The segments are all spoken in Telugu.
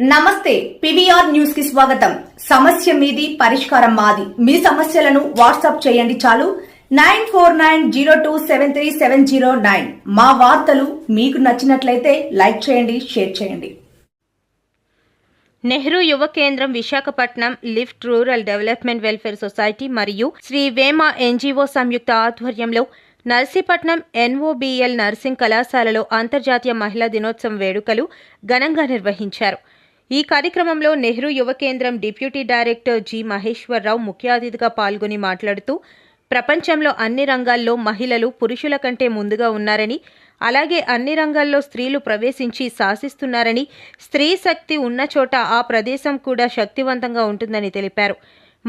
నమస్తే పివిఆర్ న్యూస్కి స్వాగతం. సమస్య మీది పరిష్కారం మాది. మీ సమస్యలను వాట్సాప్ చేయండి చాలు. Nine four nine zero two seven three seven zero nine. మా వార్తలు మీకు నచ్చినట్లయితే లైక్ చేయండి షేర్ చేయండి. నెహ్రూ యువ కేంద్రం Visakhapatnam lift rural development welfare society మరియు శ్రీ వేమ ఎన్జీఓ సంయుక్త ఆధ్వర్యంలో నర్సీపట్నం ఎన్ఓబిఎల్ నర్సింగ్ కళాశాలలో అంతర్జాతీయ మహిళా దినోత్సవం వేడుకలు ఘనంగా నిర్వహించారు. ఈ కార్యక్రమంలో నెహ్రూ యువ కేంద్రం డిప్యూటీ డైరెక్టర్ జి మహేశ్వరరావు ముఖ్య అతిథిగా పాల్గొని మాట్లాడుతూ ప్రపంచంలో అన్ని రంగాల్లో మహిళలు పురుషుల కంటే ముందుగా ఉన్నారని అలాగే అన్ని రంగాల్లో స్త్రీలు ప్రవేశించి శాసిస్తున్నారని స్త్రీ శక్తి ఉన్న చోట ఆ ప్రదేశం కూడా శక్తివంతంగా ఉంటుందని తెలిపారు.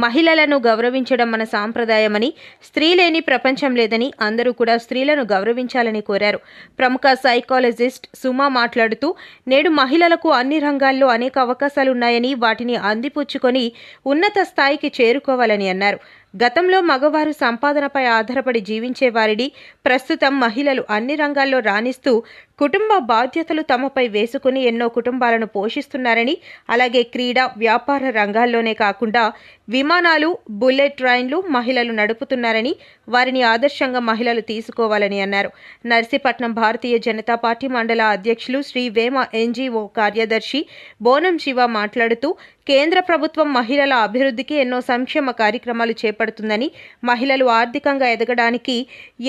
మహిళలను గౌరవించడం మన సాంప్రదాయమని స్త్రీ లేని ప్రపంచం లేదని అందరూ కూడా స్త్రీలను గౌరవించాలని కోరారు. ప్రముఖ సైకాలజిస్ట్ సుమా మాట్లాడుతూ నేడు మహిళలకు అన్ని రంగాల్లో అనేక అవకాశాలున్నాయని వాటిని అందిపుచ్చుకొని ఉన్నత స్థాయికి చేరుకోవాలని అన్నారు. గతంలో మగవారు సంపాదనపై ఆధారపడి జీవించేవారిని ప్రస్తుతం మహిళలు అన్ని రంగాల్లో రాణిస్తూ కుటుంబ బాధ్యతలు తమపై వేసుకుని ఎన్నో కుటుంబాలను పోషిస్తున్నారని అలాగే క్రీడా వ్యాపార రంగాల్లోనే కాకుండా విమానాలు బుల్లెట్ ట్రైన్లు మహిళలు నడుపుతున్నారని వారిని ఆదర్శంగా మహిళలు తీసుకోవాలని అన్నారు. నర్సీపట్నం భారతీయ జనతా పార్టీ మండల అధ్యక్షులు శ్రీ వేమ ఎన్జీఓ కార్యదర్శి బోనం శివ మాట్లాడుతూ కేంద్ర ప్రభుత్వం మహిళల అభివృద్ధికి ఎన్నో సంక్షేమ కార్యక్రమాలు చేపడుతుందని మహిళలు ఆర్థికంగా ఎదగడానికి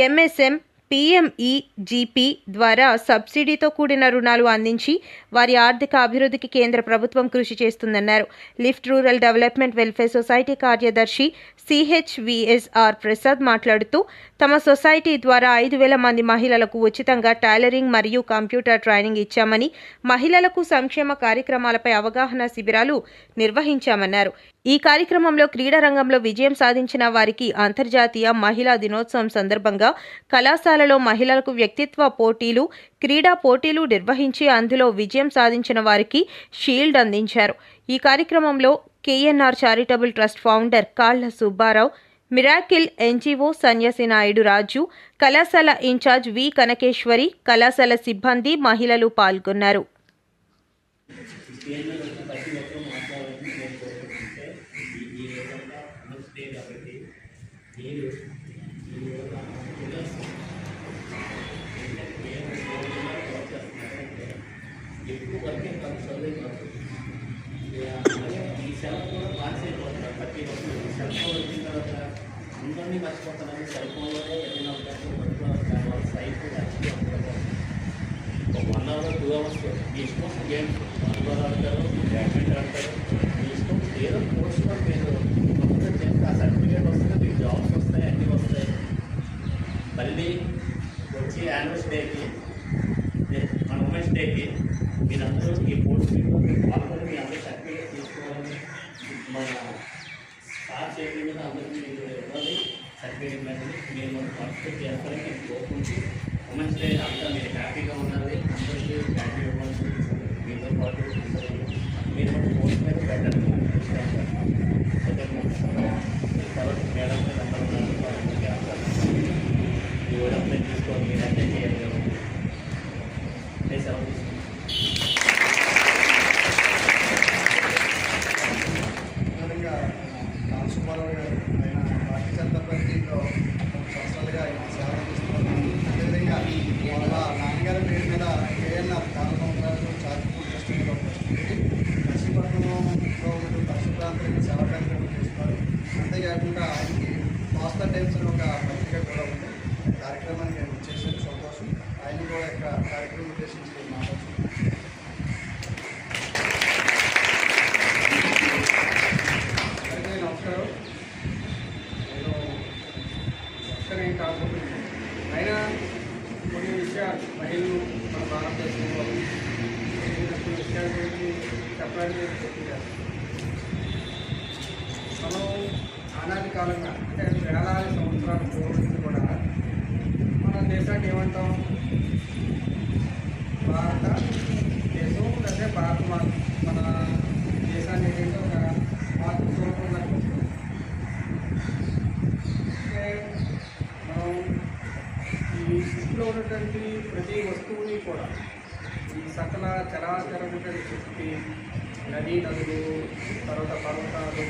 ఎంఎస్ఎం పీఎంఈజీపీ ద్వారా సబ్సిడీతో కూడిన రుణాలు అందించి వారి ఆర్థిక అభివృద్ధికి కేంద్ర ప్రభుత్వం కృషి చేస్తుందన్నారు. Lift rural development welfare society కార్యదర్శి సిహెచ్విఎస్ఆర్ ప్రసాద్ మాట్లాడుతూ తమ సొసైటీ ద్వారా ఐదు వేల మంది మహిళలకు ఉచితంగా టైలరింగ్ మరియు కంప్యూటర్ ట్రైనింగ్ ఇచ్చామని మహిళలకు సంక్షేమ కార్యక్రమాలపై అవగాహన శిబిరాలు నిర్వహించామన్నారు. ఈ కార్యక్రమంలో క్రీడా రంగంలో విజయం సాధించిన వారికి అంతర్జాతీయ మహిళా దినోత్సవం సందర్భంగా కళాశాలలో మహిళలకు వ్యక్తిత్వ పోటీలు క్రీడా పోటీలు నిర్వహించి అందులో విజయం సాధించిన వారికి షీల్డ్ అందించారు. ఈ కార్యక్రమంలో కేఎన్ఆర్ చారిటబుల్ ట్రస్ట్ ఫౌండర్ కాళ్ళ సుబ్బారావు మిరాకిల్ ఎన్జీఓ సన్యాసి నాయుడు రాజు కళాశాల ఇన్ఛార్జ్ వి కనకేశ్వరి కళాశాల సిబ్బంది మహిళలు పాల్గొన్నారు. ఏ రోజుల్లో వర్క్ చేస్తున్నారంటే ఎక్కువ వర్కే కాదు చదివే కాదు అలాగే ఈ సెల్ కూడా పాస్ అయిపోతున్నారు ప్రతి ఒక్కరు సెల్ ఫోన్ వచ్చిన తర్వాత అందరినీ మర్చిపోతున్నారు సెల్ ఫోన్లోనే ఏదైనా అవకాశం పడుతున్నారు వాళ్ళ సైట్ ఒక వన్ అవర్ టూ అవర్స్ మీ ఇష్టం గేమ్స్ వాలీబాల్ ఆడతారు డేకి మన ఉమెన్స్ డేకి మీరందరూ ఈ కోర్స్ పాల్గొని మీ అందరూ సర్టిఫికేట్ తీసుకోవాలని మన స్టార్ట్ చేయడం మీద అందరికీ మీరు ఇవ్వాలి సర్టిఫికేట్ మీద మీరు మనం పార్టిసిపేట్ చేస్తారని నేను కోరుకుంటూ ఉమెన్స్ డే అంతా మీరు హ్యాపీగా ఉండాలి అందరికీ హ్యాపీ ఇవ్వాలి మీతో పాటు మీరు మన కోర్స్ మీద పెట్టండి తర్వాత మేడం మీద అందరూ ఉన్నారు, వాళ్ళందరికీ అవకాశం ఇవ్వాలి. ఈ కూడా మీరు తీసుకోవాలి మీరు అటెండ్ చేయాలి మన విషయాల గురించి చెప్పడానికి మనం ఆనాది కాలంగా అంటే వేలాది సంవత్సరాల పూర్వం నుంచి కూడా మన దేశాన్ని ఏమంటాం? భారత దేశం అంటే భారత మాత మన దేశాన్ని ఏంటంటే ఒక మాతృ స్వరూపంగా చూస్తాం. అంటే మనం ఈ సృష్టిలో ఉన్నటువంటి ప్రతి వస్తువుని కూడా ఈ సకల చరాచరమైన శక్తి నదీ నదులు తర్వాత పర్వతాలు